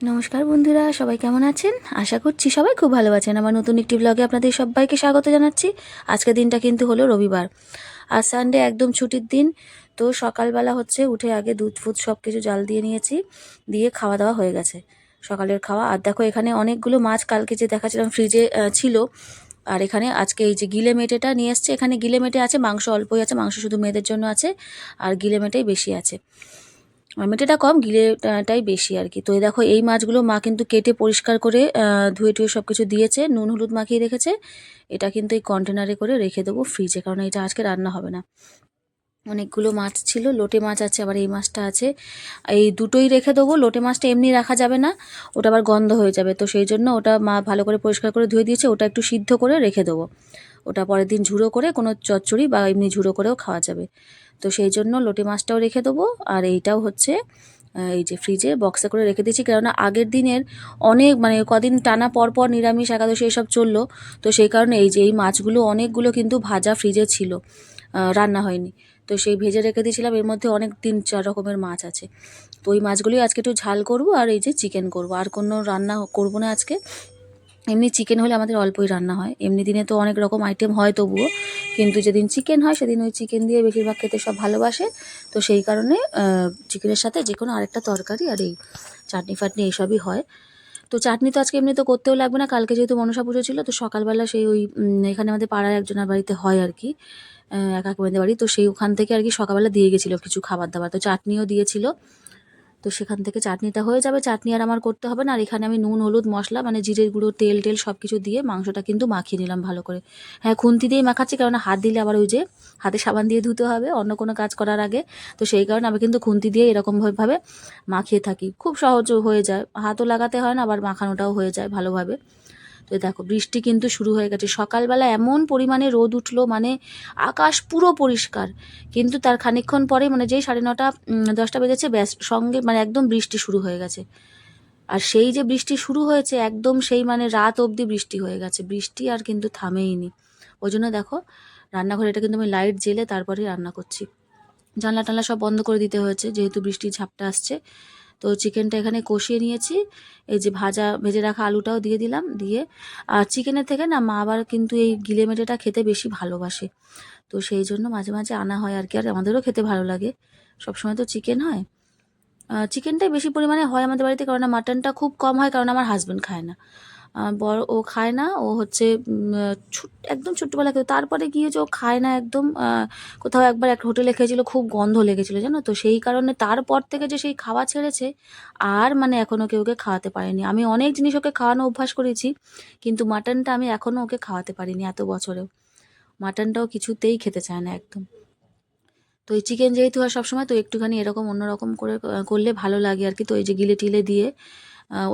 নমস্কার বন্ধুরা, সবাই কেমন আছেন? আশা করছি সবাই খুব ভালো আছেন। আমার নতুন একটি ব্লগে আপনাদের সবাইকে স্বাগত জানাচ্ছি। আজকের দিনটা কিন্তু হলো রবিবার। আর সানডে একদম ছুটির দিন, তো সকালবেলা হচ্ছে উঠে আগে দুধ ফুধ সব কিছু জাল দিয়ে নিয়েছি, দিয়ে খাওয়া দাওয়া হয়ে গেছে। সকালের খাওয়া। আর দেখো, এখানে অনেকগুলো মাছ কালকে যে দেখাচ্ছিলাম ফ্রিজে ছিল। আর এখানে আজকে এই যে গিলে মেটেটা নিয়ে এসছে। এখানে গিলে মেটে আছে, মাংস অল্পই আছে, মাংস শুধু মেয়েদের জন্য আছে, আর গিলে মেটেই বেশি আছে। মেটেটা কম গিলেটাই বেশি আর কি। তো এই দেখো, এই মাছগুলো মা কিন্তু কেটে পরিষ্কার করে ধুয়ে টুয়ে সব কিছু দিয়েছে, নুন হলুদ মাখিয়ে রেখেছে। এটা কিন্তু এই কন্টেনারে করে রেখে দেবো ফ্রিজে কারণ এটা আজকে রান্না হবে না। অনেকগুলো মাছ ছিল, লোটে মাছ আছে, আবার এই মাছটা আছে। এই দুটোই রেখে দেবো, লোটে মাছটা এমনি রাখা যাবে না, ওটা আবার গন্ধ হয়ে যাবে। তো সেই জন্য ওটা মা ভালো করে পরিষ্কার করে ধুয়ে দিয়েছে, ওটা একটু সিদ্ধ করে রেখে দেবো। ওটা পরের দিন ঝুড়ো করে কোনো চচ্চড়ি বা এমনি ঝুড়ো করেও খাওয়া যাবে। তো সেই জন্য লোটে মাছটাও রেখে দেবো। আর এইটাও হচ্ছে এই যে ফ্রিজে বক্সে করে রেখে দিয়েছি। কেননা আগের দিনের অনেক মানে কদিন টানা পর পর নিরামিষ, একাদশী এসব চলল। তো সেই কারণে এই যে, এই মাছগুলো, অনেকগুলো কিন্তু ভাজা ফ্রিজে ছিল রান্না হয়নি। তো সেই ভেজে রেখে দিয়েছিলাম। এর মধ্যে অনেক তিন, চার রকমের মাছ আছে। তো ওই মাছগুলোই আজকে একটু ঝাল করব আর এই যে চিকেন করব। আর কোনো রান্না করব না আজকে। এমনি চিকেন হলে আমাদের অল্পই রান্না হয়। এমনি দিনে তো অনেক রকম আইটেম হয় তবুও। কিন্তু যেদিন চিকেন হয়, সেদিন ওই চিকেন দিয়ে বেশিরভাগ খেতে সব ভালোবাসে। তো সেই কারণে চিকেনের সাথে যে কোনো আরেকটা তরকারি আর এই চাটনি ফাটনি এইসবই হয়। তো চাটনি তো আজকে এমনি তো করতেও লাগবে না। কালকে যেহেতু মনসা পুজো ছিল, তো সকালবেলা সেই ওই এখানে আমাদের পাড়ার একজনের বাড়িতে হয় আর কি। এক কাকুমাদের বাড়ি। তো সেই ওখান থেকে আর কি সকালবেলা দিয়ে গেছিল কিছু খাবার দাবার। তো চাটনিও দিয়েছিল। তো সেখান থেকে চাটনিটা হয়ে যাবে। চাটনি আর আমার করতে হবে না। আর এখানে আমি নুন, হলুদ, মশলা মানে জিরের গুঁড়ো, তেল, টেল সব কিছু দিয়ে মাংসটা কিন্তু মাখিয়ে নিলাম ভালো করে। হ্যাঁ খুন্তি দিয়েই মাখাচ্ছি কারণ হাত দিলে আবার ওই যে হাতে সাবান দিয়ে ধুতে হবে, অন্য কোনো কাজ করার আগে। তো সেই কারণে আমি কিন্তু খুন্তি দিয়ে এরকমভাবে মাখিয়ে থাকি। খুব সহজ হয়ে যায়। হাতও লাগাতে হয় না, আবার মাখানোটাও হয়ে যায় ভালোভাবে। তো দেখো, বৃষ্টি কিন্তু শুরু হয়ে গেছে। সকালবেলা এমন পরিমাণে রোদ উঠল মানে আকাশ পুরো পরিষ্কার। কিন্তু তার খানিকক্ষণ পরে মানে যেই সাড়ে নটা দশটা বেজেছে, ব্যাস, সঙ্গে মানে একদম বৃষ্টি শুরু হয়ে গেছে। আর সেই যে বৃষ্টি শুরু হয়েছে, একদম সেই মানে রাত অবধি বৃষ্টি হয়ে গেছে। বৃষ্টি আর কিন্তু থামেইনি। ওই জন্য দেখো, রান্নাঘরে এটা কিন্তু আমি লাইট জেলে তারপরে রান্না করছি। জানলা টানলা সব বন্ধ করে দিতে হয়েছে, যেহেতু বৃষ্টির ঝাপটা আসছে। তো চিকেনটা এখানে কষিয়ে নিয়েছি। এই যে ভাজা, ভেজে রাখা আলুটাও দিয়ে দিলাম, দিয়ে। আর চিকেনের থেকে না, মা আবার কিন্তু এই গিলে মেটেটা খেতে বেশি ভালোবাসে। তো সেই জন্য মাঝে মাঝে আনা হয় আর কি, আর আমাদেরও খেতে ভালো লাগে। সবসময় তো চিকেন হয়। চিকেনটাই বেশি পরিমাণে হয় আমাদের বাড়িতে কারণ মাটনটা খুব কম হয়, কারণ আমার হাজব্যান্ড খায় না। বড় ও খায় না, ও হচ্ছে একদম ছোট্টবেলা খেতো তারপরে গিয়েছে ও খায় না একদম কোথাও একবার একটা হোটেলে খেয়েছিল, খুব গন্ধ লেগেছিল, জানো তো? সেই কারণে তারপর থেকে যে সেই খাওয়া ছেড়েছে, আর মানে এখনও কেউ ওকে খাওয়াতে পারেনি। আমি অনেক জিনিস ওকে খাওয়ানো অভ্যাস করেছি, কিন্তু মাটনটা আমি এখনও ওকে খাওয়াতে পারিনি এত বছরেও। মাটনটাও কিছুতেই খেতে চায় না একদম। তো এই চিকেন যেহেতু হয় সবসময়, তো একটুখানি এরকম অন্যরকম করে করলে ভালো লাগে আর কি। তো এই যে গিলে টিলে দিয়ে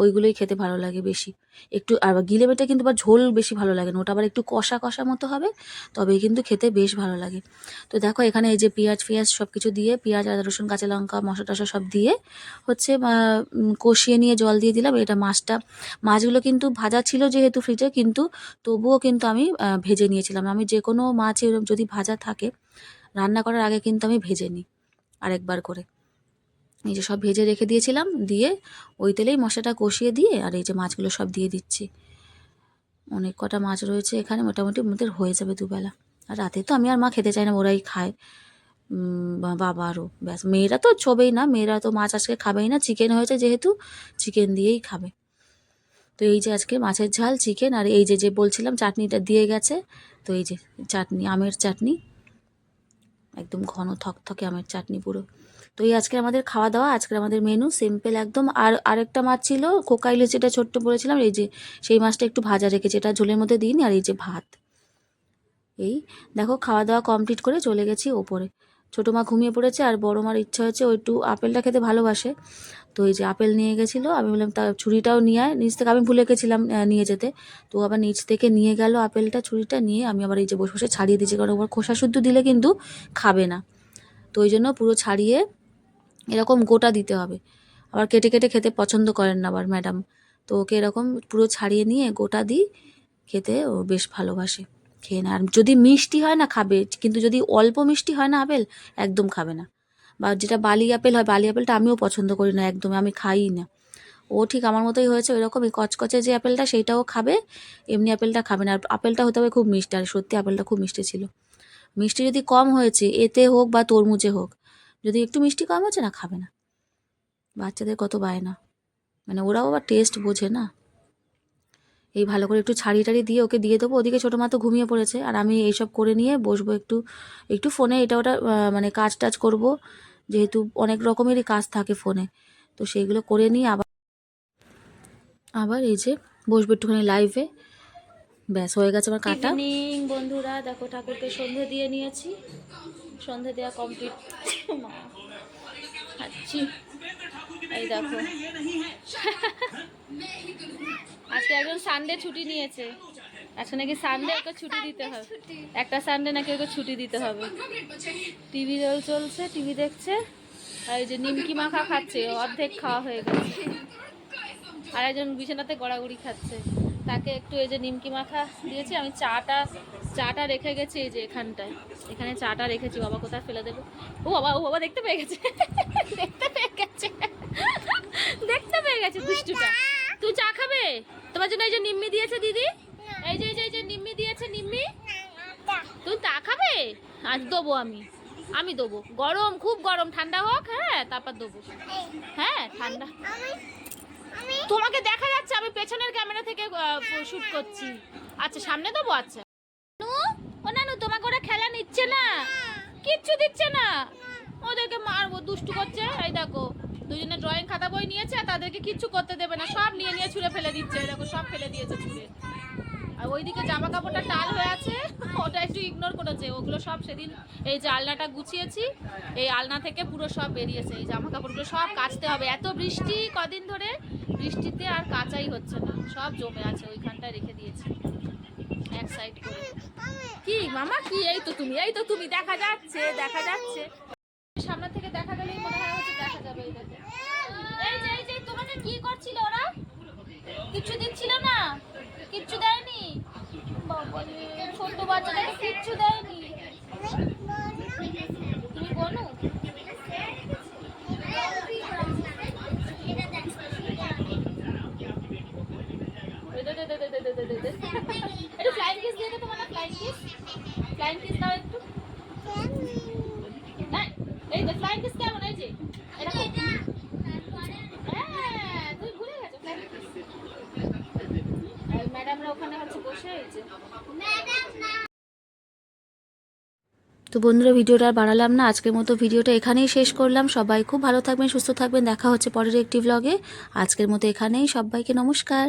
ওইগুলোই খেতে ভালো লাগে বেশি। একটু, আর গিলে বেটে কিন্তু আবার ঝোল বেশি ভালো লাগে না, ওটা আবার একটু কষা কষা মতো হবে, তবেই কিন্তু খেতে বেশ ভালো লাগে। তো দেখো, এখানে এই যে পেঁয়াজ ফিয়াজ সব কিছু দিয়ে, পেঁয়াজ, আদা, রসুন, কাঁচা লঙ্কা, মশলা টশা সব দিয়ে হচ্ছে কষিয়ে নিয়ে জল দিয়ে দিলাম এটা মাছটা। মাছগুলো কিন্তু ভাজা ছিল যেহেতু ফ্রিজে, কিন্তু তবুও কিন্তু আমি ভেজে নিয়েছিলাম। আমি যে কোনো মাছ এরম যদি ভাজা থাকে, রান্না করার আগে কিন্তু আমি ভেজে নিই আরেকবার করে। এই যে সব ভেজে রেখে দিয়েছিলাম, দিয়ে ওই তেলেই মশলাটা কষিয়ে দিয়ে আর এই যে মাছগুলো সব দিয়ে দিচ্ছি। অনেক কটা মাছ রয়েছে এখানে, মোটামুটি আমাদের হয়ে যাবে দুবেলা। আর রাতে তো আমি আর মা খেতে চাই না, ওরাই খায়। বাবা আরও ব্যাস, মেয়েরা তো ছোবেই না, মেয়েরা তো মাছ আজকে খাবেই না, চিকেন হয়েছে যেহেতু, চিকেন দিয়েই খাবে। তো এই যে আজকে মাছের ঝাল, চিকেন আর এই যে যে বলছিলাম চাটনিটা দিয়ে গেছে, তো এই যে চাটনি, আমের চাটনি। একদম ঘন থকথকে আমের চাটনি পুরো। তো এই আজকে আমাদের খাওয়া দাওয়া আজকে আমাদের মেনু সিম্পল একদম। আর আরেকটা মাছ ছিল কোকাইলে যেটা ছোট্ট বলেছিলাম এই যে সেই মাছটা একটু ভাজা রেখেছি, এটা ঝোলের মধ্যে দিইনি, আর এই যে ভাত। এই দেখো, খাওয়া দাওয়া কমপ্লিট করে চলে গেছি ওপরে। ছোটো মা ঘুমিয়ে পড়েছে, আর বড় মার ইচ্ছা হয়েছে, ও একটু আপেলটা খেতে ভালোবাসে। তো এই যে আপেল নিয়ে গেছিল, আমি বললাম, তা ছুরিটাও নিয়ে আয়। নিচ থেকে আমি ভুলে গেছিলাম নিয়ে যেতে। তো আবার নিচ থেকে নিয়ে গেল আপেলটা, ছুরিটা নিয়ে আমি আবার এই যে বসে বসে ছাড়িয়ে দিয়েছি, কারণ ওর খোসা শুদ্ধ দিলে কিন্তু খাবে না। তো ওই জন্য পুরো ছাড়িয়ে এরকম গোটা দিতে হবে। আবার কেটে কেটে খেতে পছন্দ করেন না আবার ম্যাডাম। তো ওকে এরকম পুরো ছাড়িয়ে নিয়ে গোটা দিই, খেতে ও বেশ ভালোবাসে খেয়ে না আর যদি মিষ্টি হয় না খাবে, কিন্তু যদি অল্প মিষ্টি হয় না আপেল, একদম খাবে না। বা যেটা বালি আপেল হয়, বালি আপেলটা আমিও পছন্দ করি না একদম আমি খাই না। ও ঠিক আমার মতোই হয়েছে ওই রকমই কচকচে যে আপেলটা সেইটাও খাবে, এমনি আপেলটা খাবে না। আর আপেলটা হতে হবে খুব মিষ্টি, আর সত্যি আপেলটা খুব মিষ্টি ছিল। মিষ্টি যদি কম হয়েছে, এতে হোক বা তরমুজে হোক যদি একটু মিষ্টি কম আছে না, খাবে না। বাচ্চাদের কত বায়না। মানে ওরাও আবার টেস্ট বোঝে না। এই ভালো করে একটু ছাড়ি টাড়ি দিয়ে ওকে দিয়ে দেবো। ওদিকে ছোটো মা তো ঘুমিয়ে পড়েছে। আর আমি এইসব করে নিয়ে বসবো একটু একটু ফোনে এটা ওটা মানে কাজ টাজ করব। যেহেতু অনেক রকমেরই কাজ থাকে ফোনে তো সেইগুলো করে নিয়ে আবার আবার এই যে বসবো একটুখানি লাইভে ব্যাস, হয়ে গেছে আমার কাটা। বন্ধুরা। দেখো ঠাকুরকে সন্ধে দিয়ে নিয়েছি। সন্ধে দেওয়া কমপ্লিট খাচ্ছি। এই দেখো। আজকে একজন সানডে ছুটি নিয়েছে। আজকে নাকি সানডে ওকে ছুটি দিতে হবে। একটা সানডে নাকি ওকে ছুটি দিতে হবে। টিভি চলছে টিভি দেখছে। আর এই যে নিমকি মাখা খাচ্ছে অর্ধেক খাওয়া হয়ে গেছে। আর একজন বিছানাতে গড়াগড়ি খাচ্ছে। তাকে একটু এই যে নিমকি মাখা দিয়েছি আমি চাটা চাটা রেখে গেছি এই যে এখানটায়। এখানে চাটা রেখেছি, বাবা কোথায় ফেলে দেবো? ও বাবা ও বাবা দেখতে পেয়ে গেছে। দেখতে পেয়ে গেছে। দেখতে পেয়ে গেছে দুষ্টুটা। তুই চা খাবে? তোমার জন্য এই যে নিম্মি দিয়েছে দিদি। এই যে এই যে এই যে নিম্মি দিয়েছে নিম্মি। তুই চা খাবে? আজ দেবো আমি। আমি দেবো। গরম, খুব গরম। ঠান্ডা হোক হ্যাঁ তারপর দেবো। হ্যাঁ ঠান্ডা। তোমাকে দেখা যাচ্ছে, আমি পেছনের ক্যামেরা থেকে শুট করছি। আচ্ছা সামনে দেবো? আচ্ছা নানু, ও নানু তোমাকে ওরা খেলা নিচ্ছে না কিচ্ছু দিচ্ছে না। ওদেরকে মারবো, দুষ্টু করছে। এই দেখো, দুজনে ড্রয়িং খাতা বই নিয়েছে, আর তাদেরকে কিচ্ছু করতে দেবে না। সব নিয়ে নিয়ে ছুঁড়ে ফেলে দিচ্ছে দেখো, সব ফেলে দিয়েছে ছুঁড়ে। আর ওইদিকে জামা কাপড়টা টাল হয়ে আছে, ওটা একটু ইগনোর করেছে। ওগুলো সব সেদিন এই যে আলনাটা গুছিয়েছি, এই আলনা থেকে পুরো সব বেরিয়েছে। এই জামা কাপড়গুলো সব কাচতে হবে। এত বৃষ্টি কদিন ধরে, বৃষ্টিতে আর কাচাই হচ্ছে না। সব জমে আছে, ওইখানটায় রেখে দিয়েছি। মামা কি এই তো তুমি? এই তো তুমি দেখা যাচ্ছে দেখা যাচ্ছে। সামনে থেকে দেখা গেলেই মনে হয় হচ্ছে দেখা যাবে এই দেখো। এই যে এই যে তোমাকে কি করছিল ওরা? কিচ্ছু দিচ্ছিল না? কিচ্ছু দেয়নি? ছোট বাচ্চাটাকে কিচ্ছু দেয়নি। তুমি বলো। দে, দে, দে, দে, দে, দে, দে, দে, দে। একটু ফ্লাইং কিস দিয়ে দে তোমার না ফ্লাইং কিস ফ্লাইং কিস দাও একটু না এই যে ফ্লাইং কিস কেমন এই যে এরকম হ্যাঁ তুই ভুলে গেছো flying kiss। আর ম্যাডামরা তো বন্ধুরা, ভিডিওটা আর বাড়ালাম না। আজকের মতো ভিডিওটা এখানেই শেষ করলাম। সবাই খুব ভালো থাকবেন, সুস্থ থাকবেন। দেখা হচ্ছে পরের একটি ভ্লগে আজকের মতো এখানেই। সবাইকে নমস্কার।